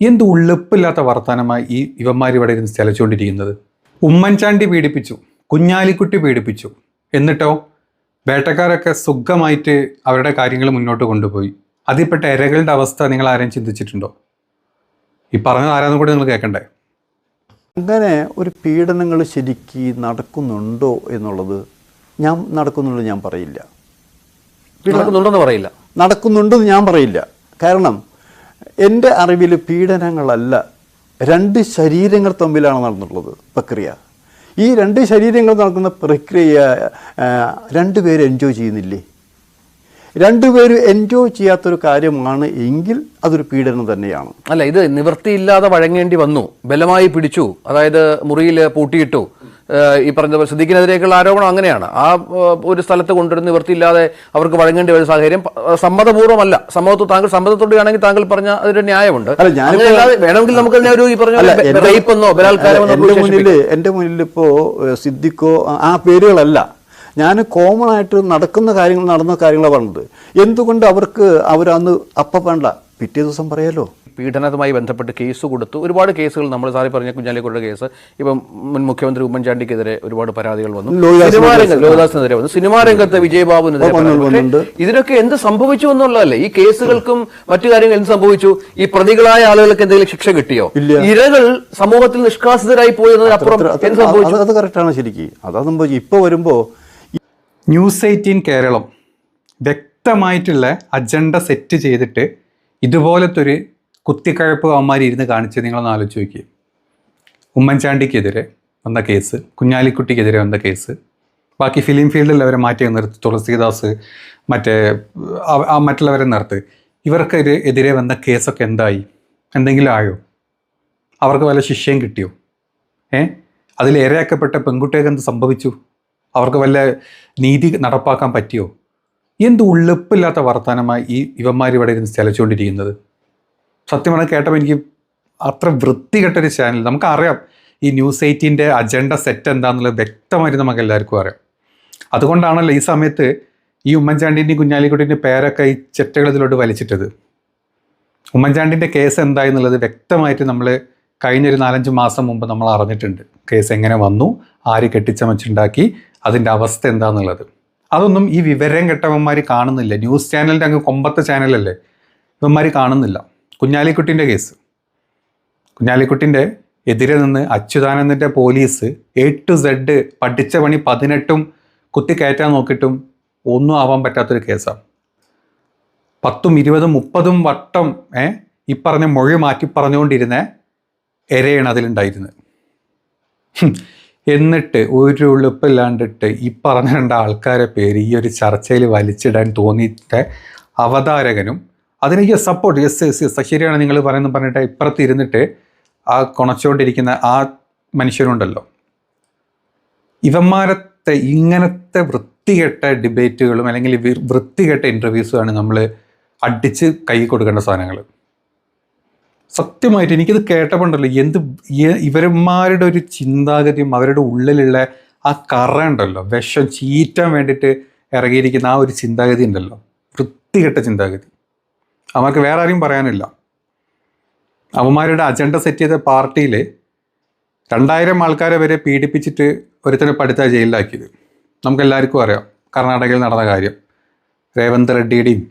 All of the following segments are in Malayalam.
എന്ത് ഉള്ളിപ്പില്ലാത്ത വർത്തമാനമായി ഈ ഇവന്മാർ ഇവിടെ ഇരുന്ന് ചലച്ചുകൊണ്ടിരിക്കുന്നത്? ഉമ്മൻചാണ്ടി പീഡിപ്പിച്ചു കുഞ്ഞാലിക്കുട്ടി പീഡിപ്പിച്ചു. എന്നിട്ടോ? വേട്ടക്കാരൊക്കെ സുഖമായിട്ട് അവരുടെ കാര്യങ്ങൾ മുന്നോട്ട് കൊണ്ടുപോയി. അതിൽപ്പെട്ട ഇരകളുടെ അവസ്ഥ നിങ്ങൾ ആരെയും ചിന്തിച്ചിട്ടുണ്ടോ? ഈ പറഞ്ഞത് ആരാന്നും കൂടി നിങ്ങൾ കേൾക്കണ്ടേ? അങ്ങനെ ഒരു പീഡനങ്ങൾ ശരിക്ക് നടക്കുന്നുണ്ടോ എന്നുള്ളത് ഞാൻ നടക്കുന്നുള്ളൂ ഞാൻ പറയില്ല. നടക്കുന്നുണ്ടെന്ന് പറയില്ല. നടക്കുന്നുണ്ടെന്ന് ഞാൻ പറയില്ല. കാരണം എന്റെ അറിവിൽ പീഡനങ്ങളല്ല രണ്ട് ശരീരങ്ങൾ തമ്മിലാണ് നടന്നിട്ടുള്ളത് പ്രക്രിയ. ഈ രണ്ട് ശരീരങ്ങൾ നടക്കുന്ന പ്രക്രിയ രണ്ടുപേരും എൻജോയ് ചെയ്യുന്നില്ലേ? രണ്ടുപേരും എൻജോയ് ചെയ്യാത്തൊരു കാര്യമാണ് എങ്കിൽ അതൊരു പീഡനം തന്നെയാണ്. അല്ല ഇത് നിവൃത്തിയില്ലാതെ വഴങ്ങേണ്ടി വന്നു ബലമായി പിടിച്ചു അതായത് മുറിയിൽ പൂട്ടിയിട്ടു ഈ പറഞ്ഞ പോലെ സിദ്ദിഖിനെതിരെയൊക്കെയുള്ള ആരോപണം അങ്ങനെയാണ്. ആ ഒരു സ്ഥലത്ത് കൊണ്ടുവരുന്ന നിവൃത്തിയില്ലാതെ അവർക്ക് വഴങ്ങേണ്ടി വരുന്ന സാഹചര്യം സമ്മതപൂർവമല്ല. സമ്മതത്തോ താങ്കൾ സമ്മതത്തോടെയാണെങ്കിൽ താങ്കൾ പറഞ്ഞ അതിന്റെ ന്യായമുണ്ട്. വേണമെങ്കിൽ നമുക്ക് ഒരു ഈ പറഞ്ഞ എന്റെ മുന്നിൽ ഇപ്പോ സിദ്ദിഖോ ആ- ആ പേരുകളല്ല. ഞാൻ കോമൺ ആയിട്ട് നടക്കുന്ന കാര്യങ്ങൾ നടന്ന കാര്യങ്ങളാണ് പറഞ്ഞത്. എന്തുകൊണ്ട് അവർക്ക് അവരന്ന് അപ്പം വേണ്ട പിറ്റേ ദിവസം പറയാലോ? പീഡനവുമായി ബന്ധപ്പെട്ട് കേസ് കൊടുത്തു. ഒരുപാട് കേസുകൾ നമ്മൾ സാറി പറഞ്ഞ കുഞ്ഞാലിക്കുള്ള കേസ് ഇപ്പം മുൻ മുഖ്യമന്ത്രി ഉമ്മൻചാണ്ടിക്കെതിരെ ഒരുപാട് പരാതികൾ വന്നു. ലോകദാസിനെതിരെ സിനിമാ രംഗത്ത് ലോഹിദാസിനെതിരെ വന്നു. സിനിമാ രംഗത്ത് വിജയബാബുവിനെതിരെ പരാതി. ഇതിനൊക്കെ എന്ത് സംഭവിച്ചു എന്നുള്ളതല്ലേ? ഈ കേസുകൾക്കും മറ്റു കാര്യങ്ങൾ എന്ത് സംഭവിച്ചു? ഈ പ്രതികളായ ആളുകൾക്ക് എന്തെങ്കിലും ശിക്ഷ കിട്ടിയോ? ഇരകൾ സമൂഹത്തിൽ നിഷ്കാസിതരായി പോയതിനപ്പുറം എന്ത് സംഭവിച്ചു? അത് അത് കറക്റ്റാണ് ശരിക്ക്. അതാ സംഭവിച്ചു? ഇപ്പോൾ വരുമ്പോൾ ന്യൂസ് എയ്റ്റീൻ കേരളം വ്യക്തമായിട്ടുള്ള അജണ്ട സെറ്റ് ചെയ്തിട്ട് ഇതുപോലത്തെ ഒരു കുത്തിക്കഴപ്പ് അവന്മാർ ഇരുന്ന് കാണിച്ച് നിങ്ങളൊന്ന് ആലോചിച്ച് നോക്കി ഉമ്മൻചാണ്ടിക്കെതിരെ വന്ന കേസ് കുഞ്ഞാലിക്കുട്ടിക്കെതിരെ വന്ന കേസ് ബാക്കി ഫിലിം ഫീൽഡിൽ അവരെ മാറ്റി നിർത്തി തുളസീദാസ് മറ്റേ ആ- മറ്റുള്ളവരെ നിർത്ത്. ഇവർക്ക് എതിരെ വന്ന കേസൊക്കെ എന്തായി? എന്തെങ്കിലും ആയോ? അവർക്ക് വല്ല ശിക്ഷയും കിട്ടിയോ? ഏ? അതിൽ ഇരയാക്കപ്പെട്ട പെൺകുട്ടികൾക്ക് എന്ത് സംഭവിച്ചു? അവർക്ക് വല്ല നീതി നടപ്പാക്കാൻ പറ്റിയോ? എന്ത് ഉള്ളിപ്പില്ലാത്ത വർത്തമാനമായി ഈ ഇവന്മാർ ഇവിടെ ഇരുന്ന് ചലച്ചുകൊണ്ടിരിക്കുന്നത്? സത്യം പറഞ്ഞാൽ കേട്ടപ്പോൾ എനിക്ക് അത്ര വൃത്തികെട്ടൊരു ചാനൽ നമുക്കറിയാം ഈ ന്യൂസ് എയ്റ്റീന്റെ അജണ്ട സെറ്റ് എന്താണെന്നുള്ളത് വ്യക്തമായിട്ട് നമുക്ക് എല്ലാവർക്കും അറിയാം. അതുകൊണ്ടാണല്ലോ ഈ സമയത്ത് ഈ ഉമ്മൻചാണ്ടിന്റെയും കുഞ്ഞാലിക്കുട്ടിന്റെ പേരൊക്കെ ഈ ചെറ്റകളിതിലോട്ട് വലിച്ചിട്ടത്. ഉമ്മൻചാണ്ടിന്റെ കേസ് എന്തായെന്നുള്ളത് വ്യക്തമായിട്ട് നമ്മൾ കഴിഞ്ഞൊരു നാലഞ്ച് മാസം മുമ്പ് നമ്മൾ അറിഞ്ഞിട്ടുണ്ട്. കേസ് എങ്ങനെ വന്നു ആര് കെട്ടിച്ചമച്ചുണ്ടാക്കി അതിന്റെ അവസ്ഥ എന്താണെന്നുള്ളത് അതൊന്നും ഈ വിവരം കെട്ടവന്മാർ കാണുന്നില്ല. ന്യൂസ് ചാനലിന്റെ അങ്ങ് കൊമ്പത്തെ ചാനലല്ലേ ഇവന്മാർ കാണുന്നില്ല. കുഞ്ഞാലിക്കുട്ടിന്റെ കേസ്. കുഞ്ഞാലിക്കുട്ടിന്റെ എതിരെ നിന്ന് അച്യുതാനന്ദന്റെ പോലീസ് എ ടു സെഡ് പഠിച്ച പണി പതിനെട്ടും കുത്തി കയറ്റാൻ നോക്കിയിട്ടും ഒന്നും ആവാൻ പറ്റാത്തൊരു കേസാണ്. പത്തും ഇരുപതും മുപ്പതും വട്ടം ഏ ഈ പറഞ്ഞ മൊഴി മാറ്റി പറഞ്ഞുകൊണ്ടിരുന്ന എരയാണ് അതിലുണ്ടായിരുന്നത്. എന്നിട്ട് ഒരു ഉളുപ്പില്ലാണ്ടിട്ട് ഈ പറഞ്ഞ രണ്ട് ആൾക്കാരെ പേര് ഈ ഒരു ചർച്ചയിൽ വലിച്ചിടാൻ തോന്നിയിട്ട് അവതാരകനും അതിനെ സപ്പോർട്ട് യെസ് യെസ് യെസ് ശരിയാണ് നിങ്ങൾ പറയുന്നത് പറഞ്ഞിട്ട് ഇപ്പുറത്ത് ഇരുന്നിട്ട് ആ കുണച്ചുകൊണ്ടിരിക്കുന്ന ആ മനുഷ്യരുണ്ടല്ലോ. ഇവന്മാരത്തെ ഇങ്ങനത്തെ വൃത്തികെട്ട ഡിബേറ്റുകളും അല്ലെങ്കിൽ വൃത്തികെട്ട ഇന്റർവ്യൂസുമാണ് നമ്മൾ അടിച്ച് കൈ കൊടുക്കേണ്ട സാധനങ്ങൾ സത്യമായിട്ട് എനിക്കിത് കേട്ടപ്പോണ്ടല്ലോ എന്ത് ഇവരന്മാരുടെ ഒരു ചിന്താഗതിയും അവരുടെ ഉള്ളിലുള്ള ആ കറ ഉണ്ടല്ലോ വിഷം ചീറ്റാൻ വേണ്ടിയിട്ട് ഇറങ്ങിയിരിക്കുന്ന ആ ഒരു ചിന്താഗതി ഉണ്ടല്ലോ. വൃത്തികെട്ട ചിന്താഗതി. അവർക്ക് വേറെ ആരും പറയാനില്ല. അവന്മാരുടെ അജണ്ട സെറ്റ് ചെയ്ത പാർട്ടിയിൽ രണ്ടായിരം ആൾക്കാരെ വരെ പീഡിപ്പിച്ചിട്ട് ഒരുത്തനെ പഠിത്ത ജയിലിലാക്കിയത്. നമുക്കെല്ലാവർക്കും അറിയാം കർണാടകയിൽ നടന്ന കാര്യം. രേവന്ത് റെഡ്ഡിയുടെയും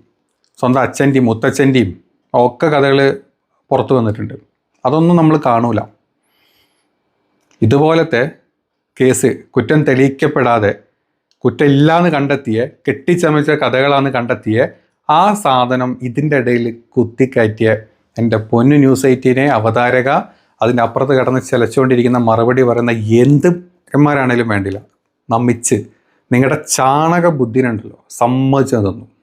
സ്വന്തം അച്ഛന്റെയും മുത്തച്ഛന്റെയും ഒക്കെ കഥകൾ പുറത്തു വന്നിട്ടുണ്ട്. അതൊന്നും നമ്മൾ കാണൂല. ഇതുപോലത്തെ കേസ് കുറ്റം തെളിയിക്കപ്പെടാതെ കുറ്റമില്ലാന്ന് കണ്ടെത്തിയ കെട്ടിച്ചമച്ച കഥകളാണ് കണ്ടെത്തിയ ആ സാധനം ഇതിന്റെ ഇടയിൽ കുത്തിക്കയറ്റിയ എന്റെ പൊന്നു ന്യൂസ് എയ്റ്റീനെ അവതാരക അതിന്റെ അപ്പുറത്ത് കിടന്ന് ചിലച്ചുകൊണ്ടിരിക്കുന്ന മറുപടി പറയുന്ന എന്ത് എന്മാരാണേലും വേണ്ടില്ല. നമ്മിച്ച് നിങ്ങളുടെ ചാണക ബുദ്ധിനുണ്ടല്ലോ. സമ്മതിച്ചു തന്നു